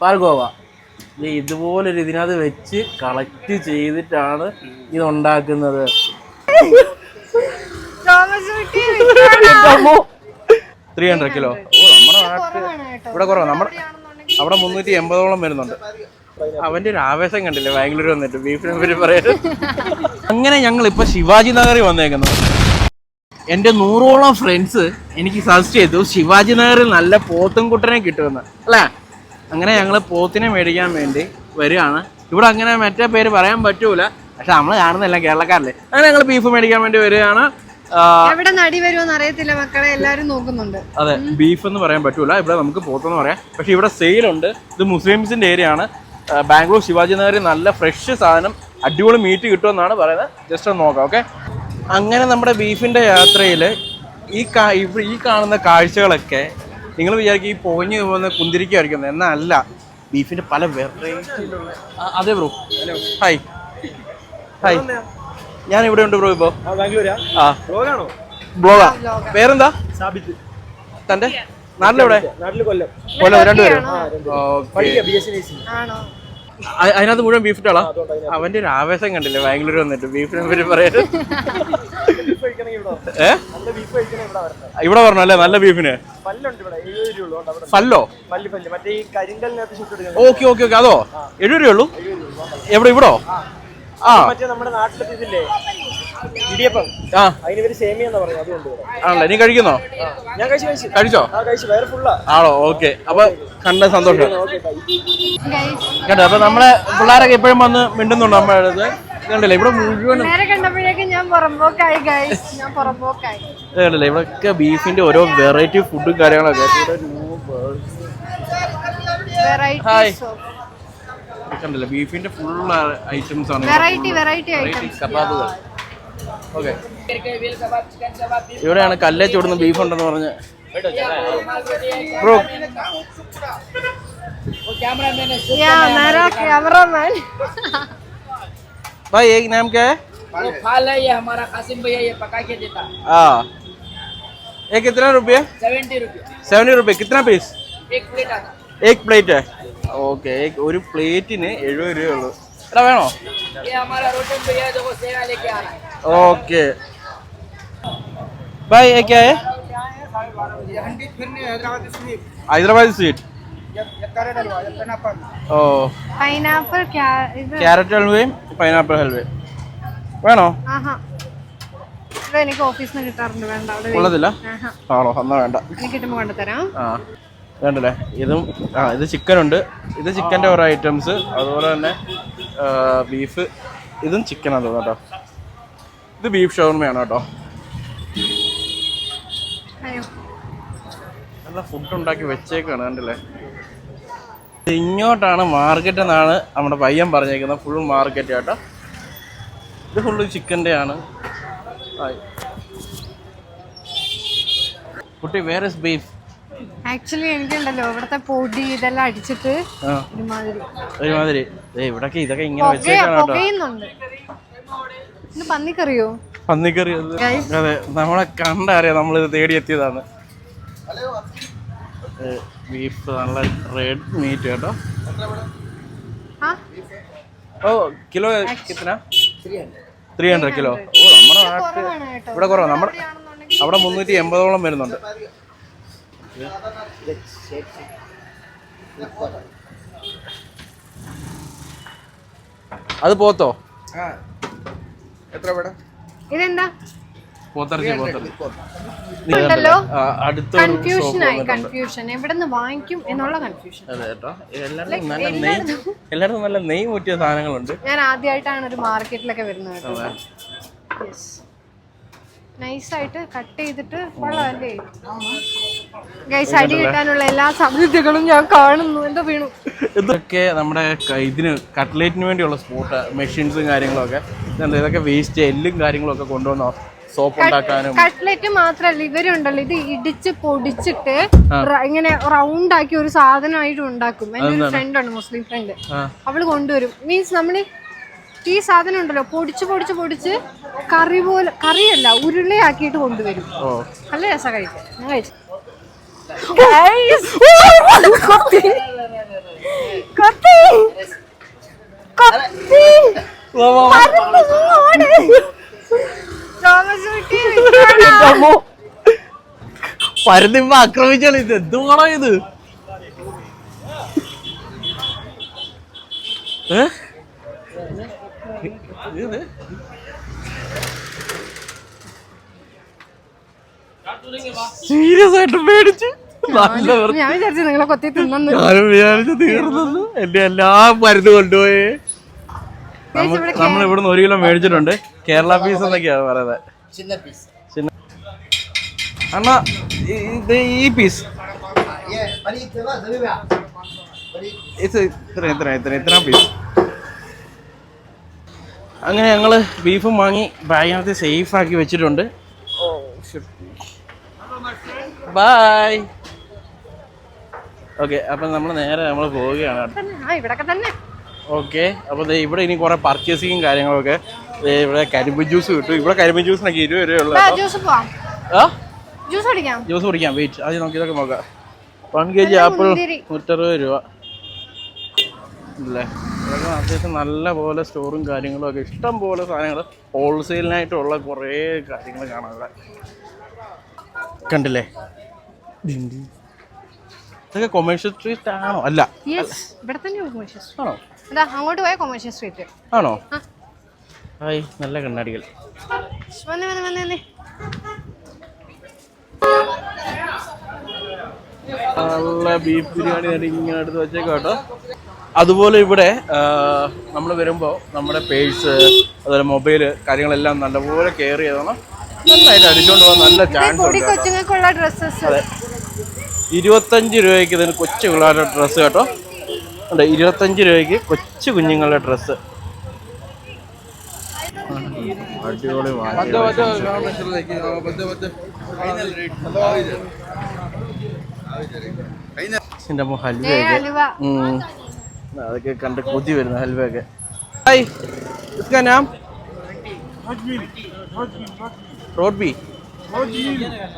പാൽഗോവ. ഇതുപോലൊരു ഇതിനകത്ത് വെച്ച് കളക്ട് ചെയ്തിട്ടാണ് ഇത് ഉണ്ടാക്കുന്നത് തോമസ് കുട്ടി വിൽക്കുകയാണ്. ത്രീ ഹൺഡ്രഡ് കിലോ നമ്മുടെ നാട്ടിൽ ഇവിടെ കുറവാണ് നമ്മുടെ അവിടെ മുന്നൂറ്റി എൺപതോളം വരുന്നുണ്ട്. അവന്റെ ഒരു ആവേശം കണ്ടില്ലേ? ബാംഗ്ലൂർ വന്നിട്ട് ബീഫിനെ പറ്റി പറയാൻ. അങ്ങനെ ഞങ്ങൾ ഇപ്പൊ ശിവാജി നഗറിൽ വന്നേക്കുന്നത് എന്റെ നൂറോളം ഫ്രണ്ട്സ് എനിക്ക് സജസ്റ്റ് ചെയ്തു ശിവാജി നഗറിൽ നല്ല പോത്തും കുട്ടനെ കിട്ടുമെന്ന്. അല്ലേ? അങ്ങനെ ഞങ്ങൾ പോത്തിനെ മേടിക്കാൻ വേണ്ടി വരികയാണ്. ഇവിടെ അങ്ങനെ മറ്റേ പേര് പറയാൻ പറ്റൂല. പക്ഷെ നമ്മൾ കാണുന്നില്ല കേരളക്കാരല്ലേ. അങ്ങനെ ഞങ്ങൾ ബീഫ് മേടിക്കാൻ വേണ്ടി വരികയാണ്. എവിടെ നടി വരുമോന്ന് അറിയത്തില്ല. മക്കളെ എല്ലാരും നോക്കുന്നുണ്ട്. അതെ ബീഫ് എന്ന് പറയാൻ പറ്റൂല. ഇവിടെ നമുക്ക് പോത്തെന്ന് പറയാം. പക്ഷെ ഇവിടെ സെയിലുണ്ട് ഇത് മുസ്ലിംസിന്റെ ഏരിയ ആണ്. ബാംഗ്ലൂർ ശിവാജി നഗറിൽ നല്ല ഫ്രഷ് സാധനം. അടിപൊളി മീറ്റ് കിട്ടുമെന്നാണ് പറയുന്നത്. ജസ്റ്റ് ഒന്ന് നോക്കാം ഓക്കെ അങ്ങനെ നമ്മുടെ ബീഫിന്റെ യാത്രയിൽ ഈ കാ ഈ കാണുന്ന കാഴ്ചകളൊക്കെ നിങ്ങൾ വിചാരിക്കും ഈ പോഞ്ഞ് പോകുന്ന കുന്തിരിക്കായിരിക്കും എന്നല്ല ബീഫിന്റെ പല വെറൈറ്റി അതെ ബ്രോ ഹായ് ഹായ് ഞാൻ ഇവിടെ ഉണ്ട് ബ്രോ ഇപ്പോ. ആ ബ്ലോഗാ. പേരെന്താ? സാബിത്ത്. തന്റെ? നാട്ടിലെവിടെ? നാട്ടിൽ കൊല്ലം. കൊല്ലം രണ്ടുപേരും. അതിനകത്ത് മുഴുവൻ ബീഫ് ഇട്ടാളാ? അവന്റെ ഒരു ആവേശം കണ്ടില്ലേ? ബാംഗ്ലൂർ വന്നിട്ട് ബീഫിനെ പറ്റി പറയാൻ? ഇവിടെ പറഞ്ഞു അല്ലേ? നല്ല ബീഫിന് പല്ല്? Okay okay okay. അതോ? എഴുപത് രൂപയുള്ളൂ എവിടെ ഇവിടോ? ആ. മറ്റേ നമ്മുടെ നാട്ടിലത്തെ ഇതില്ലേ? ഇടിയപ്പം. ആ. അതിന് ഇവർ സേമിയ എന്ന് പറയും അതുകൊണ്ട് ഇവിടെ. ആണല്ലേ? നീ കഴിക്കുന്നോ? ഞാൻ കഴിച്ചു കഴിച്ചു. കഴിച്ചോ? ആ കഴിച്ചു. വേറെ ഫുള്ളാ ആണോ? ഓക്കെ. അപ്പൊ കണ്ട സന്തോഷം. ഗൈസ് കേട്ടോ അപ്പൊ നമ്മളെ പിള്ളേരൊക്കെ എപ്പോഴും വന്ന് മിണ്ടുന്നുണ്ട് നമ്മുടെ അടുത്ത്. കണ്ടില്ലേ? ഇവിടെ മുഴുവൻ നേരെ കണ്ടപ്പോഴേക്കും ഞാൻ പുറമ്പോക്കായി ഗൈസ് ഞാൻ പുറമ്പോക്കായി. ഇത് കണ്ടില്ലേ? ഇവിടെയൊക്കെ ബീഫിന്റെ ഓരോ വെറൈറ്റി ഫുഡും കാര്യങ്ങളൊക്കെ. ഇവിടെ ഹായ് കണ്ടല്ലോ. ബീഫിന്റെ ഫുൾ ഐറ്റംസ് ആണ്. വെറൈറ്റി വെറൈറ്റി ഐറ്റംസ് കബാബുകൾ. ഓക്കെ ഇവിടെയാണ് കല്ലേ ചൂടുന്ന ബീഫ് ഉണ്ടെന്ന് പറഞ്ഞ്. ബ്രോ भाई एक नाम क्या है फाल है ये हमारा कासिम भैया ये पका के देता हाँ ये कितना रुपये सेवेंटी रुपये सेवेंटी रुपये कितना पीस एक प्लेट आता എഗ് പ്ലേറ്റ് ഓക്കെ ഒരു പ്ലേറ്റിന് എഴുപത് രൂപയുള്ളൂ. എടാ വേണോ? ഓക്കെ. ബൈ ഏക്കായ ഹൈദരാബാദ് സ്വീറ്റ്. ഓ. പൈനാപ്പിൾ ക്യാരറ്റ് ഹൽവയും പൈനാപ്പിൾ ഹൽവയും. വേണോ? എനിക്ക് ഓഫീസിൽ നിന്ന് കിട്ടാറുണ്ട് വേണ്ട ഉള്ളതില്ല? ആണോ? എന്നാ വേണ്ട. എനിക്ക് കിട്ടുമ്പോ കൊണ്ടുതരാം വേണ്ടല്ലേ ഇതും ആ ഇത് ചിക്കൻ ഉണ്ട്. ഇത് ചിക്കന്റെ ഓരോ ഐറ്റംസ് അതുപോലെ തന്നെ ബീഫ് ഇതും ചിക്കനാണ് തോന്നുന്നു കേട്ടോ. ഇത് ബീഫ് ഷവർമയാണ് കേട്ടോ. നല്ല ഫുഡ് ഉണ്ടാക്കി വെച്ചേക്കാണ് കണ്ടല്ലേ? ഇങ്ങോട്ടാണ് മാർക്കറ്റ് എന്നാണ് നമ്മുടെ പയ്യൻ പറഞ്ഞേക്കുന്നത്. ഫുൾ മാർക്കറ്റ് കേട്ടോ ഇത് ഫുള്ള് ചിക്കന്റെ ആണ്. ആയി. കുട്ടി വേറെ ബീഫ് ആക്ച്വലി എനിക്കുണ്ടല്ലോ. ഇവിടത്തെ പൊടി ഇതെല്ലാം അടിച്ചിട്ട് ഒരുമാതിരി. ഇവിടൊക്കെ ഇതൊക്കെ ഇങ്ങനെ വെച്ചേക്കാണ് കേട്ടോ. പന്നിക്കറിയോ? പന്നിക്കറി അത് നമ്മളെ കണ്ടറിയാം? നമ്മളിത് തേടിയെത്തിയതാണ് ബീഫ് നല്ല റെഡ് മീറ്റ് കേട്ടോ. ഓ കിലോ കിത്തന ത്രീ ഹൺഡ്രഡ് കിലോ ഓ നമ്മുടെ നാട്ടിൽ ഇവിടെ കുറവാണ്. നമ്മുടെ അവിടെ മുന്നൂറ്റി എൺപതോളം വരുന്നുണ്ട്. അത് പോത്തോ? എത്ര ഇതെന്താ? പോത്തിറച്ചി പോത്തിറച്ചി ഉണ്ടല്ലോ? അടുത്തൊരു കൺഫ്യൂഷൻ ഷോപ്പ് കൺഫ്യൂഷൻ എവിടെ വാങ്ങിക്കും എന്നുള്ള കൺഫ്യൂഷൻ അതെ കേട്ടോ. എല്ലായിടത്തും നല്ല നെയ് മുറ്റിയ സാധനങ്ങളുണ്ട്. ഞാൻ ആദ്യമായിട്ടാണ് ഒരു മാർക്കറ്റിലൊക്കെ വരുന്നത്. നൈസായിട്ട് കട്ട് ചെയ്തിട്ട് കൊള്ളാമല്ലേ ഗൈസ് അടി കിട്ടാനുള്ള എല്ലാ സാധ്യതകളും ഞാൻ കാണുന്നു. എന്താ വീണു? ഇതൊക്കെ നമ്മുടെ ക- ഇതിന് കട്ട്ലേറ്റിന് വേണ്ടിയുള്ള സ്പോട്ട് മെഷീൻസും കാര്യങ്ങളൊക്കെ. ഇതൊക്കെ വേസ്റ്റ് എല്ലും കാര്യങ്ങളൊക്കെ കൊണ്ടുവന്നോ? സോപ്പ് ഉണ്ടാക്കാനും. കട്ട്ലറ്റ് മാത്രല്ല ഇവരുണ്ടല്ലോ ഇത് ഇടിച്ച് പൊടിച്ചിട്ട് ഇങ്ങനെ റൗണ്ട് ആക്കി ഒരു സാധനമായിട്ട് ഉണ്ടാക്കും. എന്റെ ഒരു ഫ്രണ്ട് ആണ് മുസ്ലിം ഫ്രണ്ട്. അവൾ കൊണ്ടുവരും. മീൻസ് നമ്മൾ ഈ സാധനം ഉണ്ടല്ലോ പൊടിച്ച് പൊടിച്ച് പൊടിച്ച് കറി പോലെ കറിയല്ല ഉരുളയാക്കിയിട്ട് കൊണ്ടുവരും. നല്ല രസം കഴിക്കും ഞാൻ കഴിച്ചു. തോമസ് കുട്ടി വിട്ടോടാ. പരുന്നിമ്മ ആക്രമിച്ചാണ് ഇത്. എന്തുവാണോ ഇത്? സീരിയസ് ആയിട്ട് വെറുതെ ഞാൻ വിചാരിച്ചു കൊത്തി തിന്നു ഞാനും വിചാരിച്ചു തീർന്നു എന്റെ എല്ലാ മരുന്ന് കൊണ്ടുപോയി. നമ്മൾ ഇവിടുന്ന് ഒരു കിലോ മേടിച്ചിട്ടുണ്ട്. കേരള പീസ് എന്നൊക്കെയാണ് പറയുന്നത്. ചിന്ന പീസ്. ചിന്ന അണ്ണ ഇത് ഈ പീസ്. ഇത്ര ഇത്ര ഇത്ര ഇത്ര പീസ്. അങ്ങനെ ഞങ്ങൾ ബീഫും വാങ്ങി ബാഗിനകത്ത് സേഫ് ആക്കി വെച്ചിട്ടുണ്ട്. ബൈ ഓക്കെ അപ്പം നമ്മൾ നേരെ നമ്മൾ പോവുകയാണ്. ഇവിടൊക്കെ തന്നെ. ഓക്കെ അപ്പോൾ ഇവിടെ ഇനി കുറേ പർച്ചേസിങ്ങും കാര്യങ്ങളൊക്കെ ഇവിടെ കരിമ്പ് ജ്യൂസ് കിട്ടും. ഇവിടെ കരിമ്പ് ജ്യൂസിനൊക്കെ ഇരുപത് രൂപയുള്ളൂ. ജ്യൂസ് പോവാം. ജ്യൂസ് അടിക്കാം ജ്യൂസ് കുടിക്കാം. വെയിറ്റ് ആദ്യം നമുക്ക് ഇതൊക്കെ നോക്കാം. One K G apple. നൂറ്ററുപത് രൂപ. അല്ലേ ഇതൊക്കെ അത്യാവശ്യം നല്ല പോലെ സ്റ്റോറും കാര്യങ്ങളും ഒക്കെ ഇഷ്ടം പോലെ സാധനങ്ങൾ ഹോൾസെയിലിനായിട്ടുള്ള കുറേ കാര്യങ്ങൾ കാണാം ഇവിടെ. കണ്ടില്ലേ. ഇതൊക്കെ കൊമേഴ്ഷ്യൽ സ്ട്രീറ്റ് ആണോ? അല്ല. ഇവിടെ തന്നെ കൊമേഴ്ഷ്യൽ ആണോ? ഇതാ അങ്ങോട്ട് പോയ കൊമേഴ്ഷ്യൽ സ്ട്രീറ്റ് ആണോ? ഹായ് നല്ല കണ്ണാടികൾ. വന്ന് വന്ന് വന്ന് വന്ന്. നല്ല ബീഫ് ബിരിയാണി ഞാൻ ഇങ്ങനെ എടുത്ത് വെച്ചേക്കാം കേട്ടോ. അതുപോലെ ഇവിടെ നമ്മൾ വരുമ്പോൾ നമ്മുടെ പേഴ്സ് അതുപോലെ മൊബൈൽ കാര്യങ്ങളെല്ലാം നല്ലപോലെ കെയർ ചെയ്തോണം. നന്നായിട്ട് അടിച്ചുകൊണ്ട് പോകാൻ നല്ല ചാൻസ് ഉണ്ട് കേട്ടോ. കൊച്ചുങ്ങൾക്കുള്ള ഡ്രസ്സസ് അതെ ഇരുപത്തഞ്ച് രൂപയ്ക്ക് ഇതിന് കൊച്ചു പിള്ളേരുടെ ഡ്രസ്സ് കേട്ടോ ഉണ്ട് ഇരുപത്തഞ്ച് രൂപയ്ക്ക് കൊച്ചു കുഞ്ഞുങ്ങളുടെ ഡ്രസ്സ് അടിപൊളി എൻ്റെ അമ്മ ഹൽവയൊക്കെ ഹലുവ ഉം. അതൊക്കെ കണ്ട് കൊതി വരുന്നു ഹൽവയൊക്കെ ഹായ് इसका नाम road B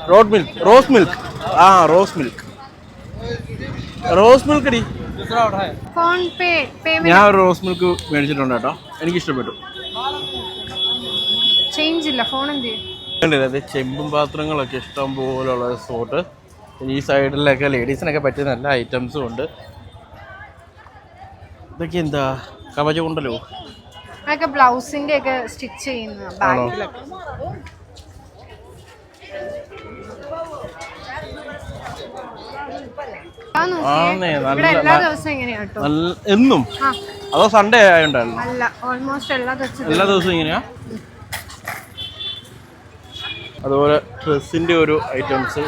road milk rose milk हाँ रोज मिल्क rose milk അടി ഫോൺ പേ പേയ്മെന്റ് ഞാൻ ഒരു റോസ് മിൽക്ക് മേടിച്ചിട്ടുണ്ട് കേട്ടോ. എനിക്ക് ഇഷ്ടപ്പെട്ടു ചേഞ്ച് ഇല്ല ഫോൺ എന്ത് ചെയ്യും? കണ്ടില്ലേ ദേ ചെമ്പും പാത്രങ്ങളൊക്കെ ഇഷ്ടം പോലുള്ള സ്പോട്ട് ഈ സൈഡിലൊക്കെ ലേഡീസിനൊക്കെ പറ്റിയ നല്ല ഐറ്റംസും ഉണ്ട്. ഇതൊക്കെ എന്താ? കവചമുണ്ടല്ലോ അതൊക്കെ ബ്ലൗസിന്റെ ഒക്കെ സ്റ്റിച്ച് ചെയ്യുന്ന ബാഗിലൊക്കെ ആ നോക്കിയേ. ആന്നേ, നല്ല- ഇവിടെ എല്ലാ ന- ദിവസവും എങ്ങനെയാ കേട്ടോ നല്ല എന്നും? അതോ സൺഡേ ആയോണ്ടല്ലോ അല്ല ഓൾമോസ്റ്റ് എല്ലാ ദിവസവും ഇങ്ങനെയാ. അതുപോലെ ഡ്രസ്സിന്റെ ഒരു ഐറ്റംസ്.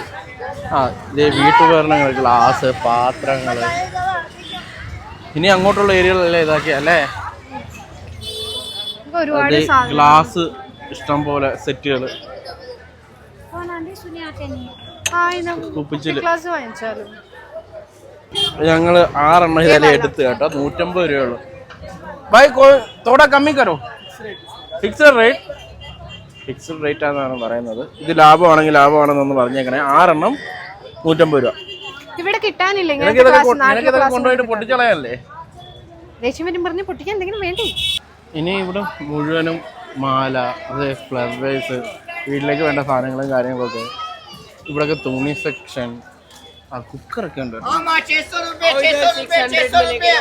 ആ ഇതേ വീട്ടുപകരണങ്ങൾ ഗ്ലാസ് പാത്രങ്ങൾ ഇനി അങ്ങോട്ടുള്ള ഏരിയകളെല്ലാം ഇതാക്കി അല്ലേ? ഗ്ലാസ് ഇഷ്ടം പോലെ സെറ്റുകൾ. കുപ്പിച്ചിൽ. ഞങ്ങൾ ആറെണ്ണം ഇതെല്ലാം എടുത്ത് കേട്ടോ. നൂറ്റമ്പത് രൂപയുള്ളൂ. ബൈ തോടാ കമ്മി കരോ? ഫിക്സഡ് റേറ്റ് ഫിക്സഡ് റേറ്റ് ആണെന്നാണ് പറയുന്നത്. ഇത് ലാഭമാണെങ്കിൽ ലാഭമാണെന്നൊന്ന് പറഞ്ഞേക്കണേ. ആറെണ്ണം നൂറ്റമ്പത് രൂപ. ഇവിടെ കിട്ടാനില്ല? നിനക്ക് ഇങ്ങനത്തെ ഇതൊക്കെ ക്ലാസ് കൊ- നിനക്ക് നാട്ടിലെ ഇതൊക്കെ കൊണ്ടുപോയിട്ട് പൊട്ടിച്ചളയല്ലേ? ദേഷ്യം വരും പറഞ്ഞ് പൊട്ടിക്കാൻ എന്തെങ്കിലും വേണ്ടേ? ഇനി ഇവിടെ മുഴുവനും മാല അത് ഫ്ലവേഴ്സ് വീട്ടിലേക്ക് വേണ്ട സാധനങ്ങളും കാര്യങ്ങളൊക്കെ. ഇവിടെയൊക്കെ തുണി സെക്ഷൻ ആ കുക്കറൊക്കെ ഉണ്ട് मामा छह सौ रुपए छह सौ रुपए छह सौ रुपए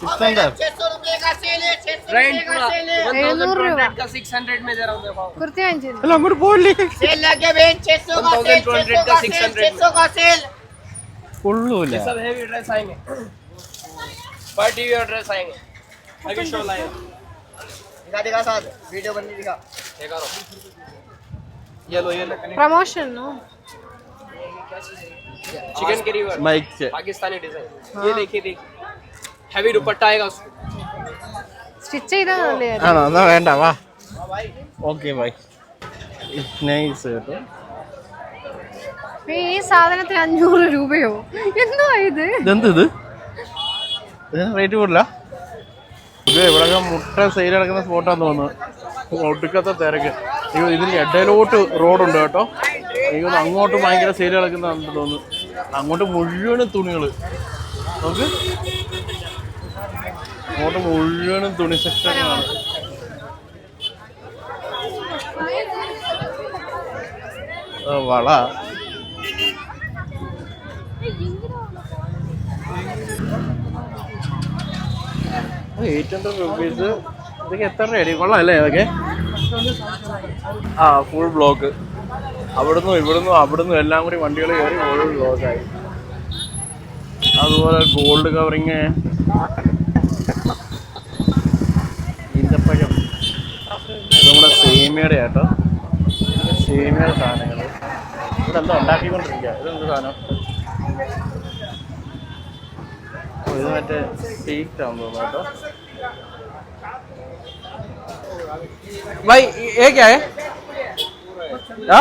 സിക്സ് ഹൺഡ്രഡ് छह सौ रुपए का सेल है छह सौ रुपए का सेल है എഴുന്നൂറ് രൂപ का सिक्स हंड्रेड में दे रहा हूँ देखो കുർത്തി വാങ്ങിച്ചിരുന്നു അല്ല അങ്ങോട്ട് പോയില്ലേ सेल लगे बहन छह सौ का सेल छह सौ का सेल छह सौ का सेल കൊള്ളൂല सब हेवी ड्रेस आएंगे पार्टी वेयर ड्रेस आएंगे आगे शो लाए दिखा दिखा साथ वीडियो बननी दिखा देखा रो ये लो ये promotion chicken curry work mic Pakistani design ये देखिए देखिए हैवी दुपट्टा आएगा उसको സ്റ്റിച്ച് ചെയ്താൽ നല്ലതായിരുന്നു ആണോ എന്നാ വേണ്ട വാ ഓക്കെ ബൈ നൈസ് കേട്ടോ ഈ സാധനത്തിന് അഞ്ഞൂറ് രൂപയോ എന്തുവാ ഇത് ഇതെന്ത് ഇത് റേറ്റ് കൂടില്ല ഇത് ഇവിടെ മുട്ട സെയിൽ നടക്കുന്ന സ്പോട്ടാന്ന് തോന്നുന്നു ഒട്ടുക്കത്തെ തിരക്ക് അയ്യോ ഇതിന്റെ ഇടയിലോട്ട് റോഡുണ്ട് കേട്ടോ അയ്യോ അങ്ങോട്ട് ഭയങ്കര സെയിൽ കിടക്കുന്ന തോന്നുന്നു. അങ്ങോട്ട് മുഴുവനും തുണികൾ നോക്ക്. അങ്ങോട്ട് മുഴുവനും തുണി സെക്ഷനാണ്. വള. എയ്റ്റ് ഹൺഡ്രഡ് റുപ്പീസ് ഇതൊക്കെ എത്ര രൂപ? കൊള്ളാം അല്ലേ ഇതൊക്കെ? ആ ഫുൾ ബ്ലോക്ക് അവിടുന്ന് ഇവിടുന്നും അവിടുന്ന് എല്ലാം കൂടി വണ്ടികൾ കയറി ഓരോ ബ്ലോക്കായി അതുപോലെ ഗോൾഡ് കവറിങ് ഈന്തപ്പഴം. നമ്മുടെ സേമിയയുടെ ആട്ടോ. സേമിയുടെ സാധനങ്ങൾ. ഇവിടെ എന്താ ഉണ്ടാക്കിക്കൊണ്ടിരിക്കുക? ഇതെന്ത് സാധനം? ഇത് മറ്റേ സ്വീറ്റ് ആണെന്ന് കേട്ടോ. ബൈ ഏക്കായേ ആ?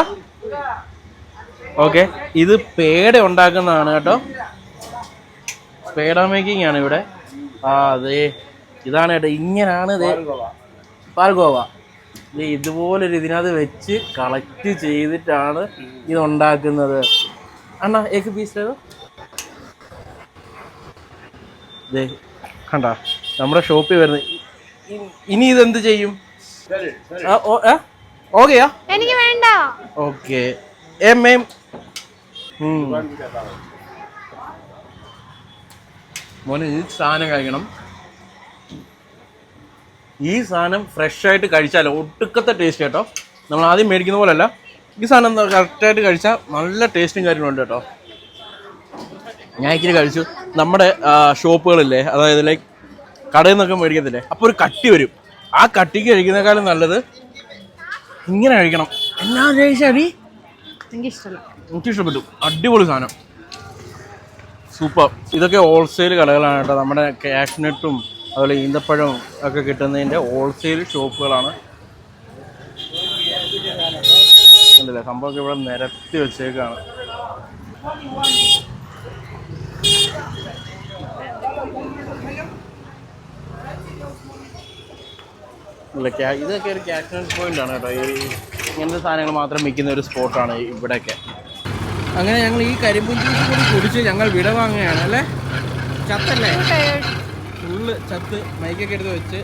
ഓക്കെ ഇത് പേട ഉണ്ടാക്കുന്നതാണ് കേട്ടോ. പേട മേക്കിംഗ് ആണ് ഇവിടെ. ആ അതെ ഇതാണ് കേട്ടോ ഇങ്ങനാണ് ഇത് പാൽഗോവ. ഇത് ഇതുപോലൊരു ഇതിനകത്ത് വെച്ച് കളക്ട് ചെയ്തിട്ടാണ് ഇത് ഉണ്ടാക്കുന്നത്. അണ്ണാ ഏക്ക് പീസ് ദേ കണ്ട നമ്മുടെ ഷോപ്പിൽ വരുന്നത് ഇനി ഇതെന്ത് ചെയ്യും? ആ, ഓ, ആ? ഓക്കെയാ? എനിക്ക് വേണ്ട. ഓക്കെ. എം എം മോനെ ഈ സാധനം കഴിക്കണം. ഈ സാധനം ഫ്രഷ് ആയിട്ട് കഴിച്ചാൽ ഒട്ടുക്കത്തെ ടേസ്റ്റ് കേട്ടോ. നമ്മൾ ആദ്യം മേടിക്കുന്ന പോലെയല്ല. ഈ സാധനം കറക്റ്റായിട്ട് കഴിച്ചാൽ നല്ല ടേസ്റ്റും കാര്യങ്ങളുണ്ട് കേട്ടോ. ഞാൻ ഇച്ചിരി കഴിച്ചു. നമ്മുടെ ഷോപ്പുകളില്ലേ? അതായത് ലൈക്ക് കടയിൽ നിന്നൊക്കെ മേടിക്കത്തില്ലേ? അപ്പോൾ ഒരു കട്ടി വരും. ആ കട്ടിക്ക് കഴിക്കുന്നേക്കാളും നല്ലത് ഇങ്ങനെ കഴിക്കണം. എല്ലാ കഴിച്ചാടി എനിക്ക് ഇഷ്ടമല്ല എനിക്ക് ഇഷ്ടപ്പെട്ടു. അടിപൊളി സാധനം. സൂപ്പർ. ഇതൊക്കെ ഹോൾസെയിൽ കടകളാണ് കേട്ടോ. നമ്മുടെ കാഷ്നട്ടും അതുപോലെ ഈന്തപ്പഴവും ഒക്കെ കിട്ടുന്നതിന്റെ ഹോൾസെയിൽ ഷോപ്പുകളാണ് ഉണ്ടല്ലേ സംഭവമൊക്കെ ഇവിടെ നിരത്തി വെച്ചേക്കാണ്. ഇല്ല ഇതൊക്കെ ഒരു ക്യാഷ്വൽ പോയിന്റ് ആണ് കേട്ടോ. ഈ ഇങ്ങനത്തെ സാധനങ്ങൾ മാത്രം വിൽക്കുന്ന ഒരു സ്പോട്ടാണ് ഇവിടെയൊക്കെ. അങ്ങനെ ഞങ്ങൾ ഈ കരിമ്പും ജ്യൂസ് കൂടി കുടിച്ച് ഞങ്ങൾ വിട വാങ്ങുകയാണ് അല്ലേ? ചത്തല്ലേ? ഫുള്ള് ചത്ത് മൈക്കൊക്കെ എടുത്ത് വെച്ച്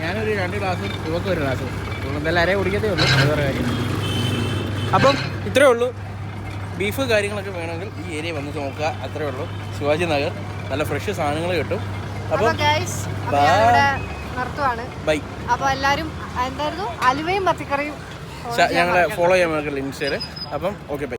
ഞാനൊരു രണ്ട് ഗ്ലാസ് ഇവക്ക് ഒരു ഗ്ലാസ് എന്തായാലും അരേ കുടിക്കത്തേ ഉള്ളൂ. അത് വേറെ കാര്യം. അപ്പം ഇത്രേ ഉള്ളൂ. ബീഫ് കാര്യങ്ങളൊക്കെ വേണമെങ്കിൽ ഈ ഏരിയ വന്ന് നോക്കുക. അത്രേ ഉള്ളൂ. ശിവാജി നഗർ നല്ല ഫ്രഷ് സാധനങ്ങൾ കിട്ടും. അപ്പൊ. ഇവിടെ നിർത്തുവാണ് ബൈ. അപ്പൊ എല്ലാരും എന്തായിരുന്നു? അലുവയും മത്തിക്കറിയും ഞങ്ങളെ ഫോളോ ചെയ്യാൻ ഇൻസ്റ്റയിൽ അപ്പം ഓക്കെ ബൈ